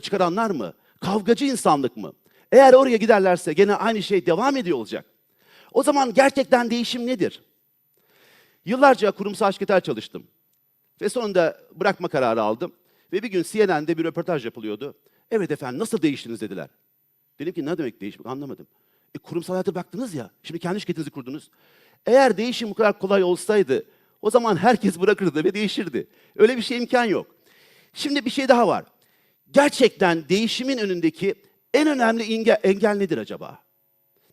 çıkaranlar mı? Kavgacı insanlık mı? Eğer oraya giderlerse gene aynı şey devam ediyor olacak. O zaman gerçekten değişim nedir? Yıllarca kurumsal şirketler çalıştım. Ve sonunda bırakma kararı aldım. Ve bir gün CNN'de bir röportaj yapılıyordu. Evet efendim nasıl değiştiniz dediler. Dedim ki ne demek değişmek anlamadım. E, kurumsal hayata baktınız ya, şimdi kendi şirketinizi kurdunuz. Eğer değişim bu kadar kolay olsaydı, o zaman herkes bırakırdı ve değişirdi. Öyle bir şey imkan yok. Şimdi bir şey daha var. Gerçekten değişimin önündeki en önemli engel, engel nedir acaba?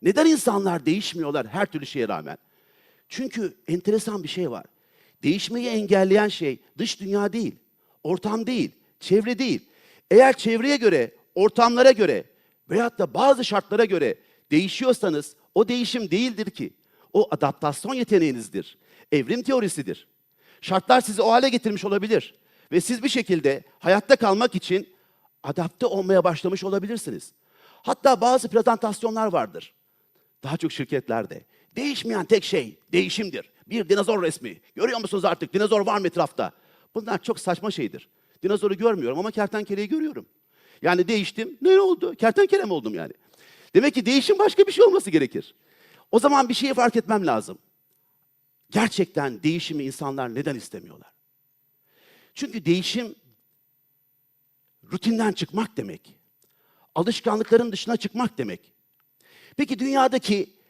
Neden insanlar değişmiyorlar her türlü şeye rağmen? Çünkü enteresan bir şey var. Değişmeyi engelleyen şey dış dünya değil, ortam değil, çevre değil. Eğer çevreye göre, ortamlara göre veyahut da bazı şartlara göre değişiyorsanız o değişim değildir ki. O adaptasyon yeteneğinizdir. Evrim teorisidir. Şartlar sizi o hale getirmiş olabilir. Ve siz bir şekilde hayatta kalmak için adapte olmaya başlamış olabilirsiniz. Hatta bazı prezentasyonlar vardır. Daha çok şirketlerde. Değişmeyen tek şey değişimdir. Bir dinozor resmi. Görüyor musunuz artık dinozor var mı etrafta? Bunlar çok saçma şeydir. Dinozoru görmüyorum ama kertenkeleyi görüyorum. Yani değiştim. Ne oldu? Kertenkele mi oldum yani? Demek ki değişim başka bir şey olması gerekir. O zaman bir şeyi fark etmem lazım. Gerçekten değişimi insanlar neden istemiyorlar? Çünkü değişim rutinden çıkmak demek. Alışkanlıkların dışına çıkmak demek. Peki dünyadaki